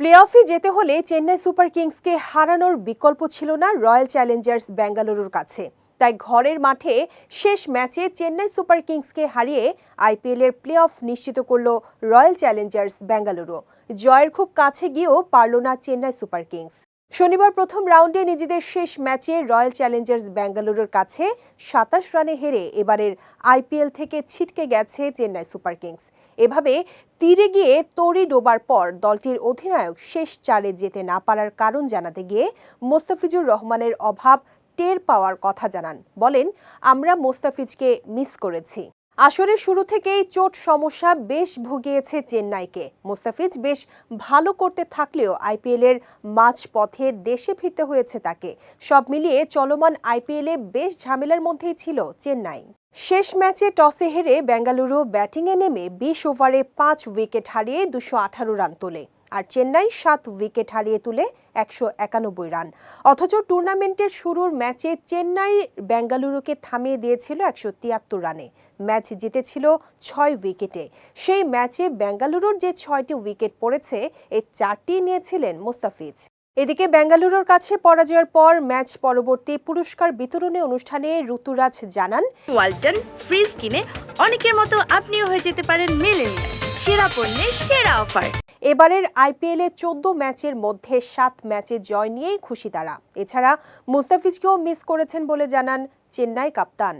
Play অফে যেতে হলে Chennai super কিংসকে হারানোর বিকল্প ছিল না রয়্যাল চ্যালেঞ্জার্স বেঙ্গালুরুর কাছে। তাই ঘরের মাঠে শেষ ম্যাচে চেন্নাই সুপার কিংসকে হারিয়ে আইপিএলের প্লে অফ নিশ্চিত করল রয়্যাল চ্যালেঞ্জার্স বেঙ্গালুরু জয়ের খুব কাছে গিয়েও পারল না চেন্নাই সুপার কিংস। শনিবার প্রথম রাউন্ডে নিজেদের শেষ ম্যাচে রয়্যাল চ্যালেঞ্জার্স বেঙ্গালুরুর কাছে সাতাশ রানে হেরে এবারের আইপিএল থেকে ছিটকে গেছে চেন্নাই সুপার কিংস। এভাবে তীরে গিয়ে তড়ি ডোবার পর দলটির অধিনায়ক শেষ চারে যেতে না পারার কারণ জানাতে গিয়ে মোস্তাফিজুর রহমানের অভাব টের পাওয়ার কথা জানান। বলেন, আমরা মোস্তাফিজকে মিস করেছি। আসরের শুরু থেকেই চোট সমস্যা বেশ ভুগিয়েছে চেন্নাইকে। মোস্তাফিজ বেশ ভালো করতে থাকলেও আইপিএলের মাঝ পথে দেশে ফিরতে হয়েছে তাকে। সব মিলিয়ে চলমান আইপিএলে বেশ ঝামেলার মধ্যেই ছিল চেন্নাই। শেষ ম্যাচে টসে হেরে বেঙ্গালুরু ব্যাটিংয়ে নেমে বিশ ওভারে পাঁচ উইকেট হারিয়ে দুশো আঠারো রান তোলে। আর চেন্নাই সাত উইকেট হারিয়ে তুলে একশো একানব্বই রান। অথচ টুর্নামেন্টের শুরুর ম্যাচে চেন্নাই বেঙ্গালুরুকে থামিয়ে দিয়েছিল একশো তিয়াত্তর রানে। ম্যাচ জিতেছিল ছয় উইকেটে। সেই ম্যাচে বেঙ্গালুরুর যে ছয়টি উইকেট পড়েছে এই চারটি নিয়েছিলেন মুস্তাফিজ। এদিকে বেঙ্গালুরুর কাছে পরাজয়ের পর ম্যাচ পরবর্তী পুরস্কার বিতরণী অনুষ্ঠানে ঋতুরাজ জানান, ওয়ালটন ফ্রিজ কিনে অনেকের মতো আপনিও হয়ে যেতে পারেন মেলেনিয়া সেরা পণ্যের সেরা অফার। এবারের আইপিএলে চোদ্দ ম্যাচের মধ্যে সাত ম্যাচে জয় নিয়েই খুশি তারা। এছাড়া মুস্তাফিজকেও মিস করেছেন বলে জানান চেন্নাই কাপ্তান।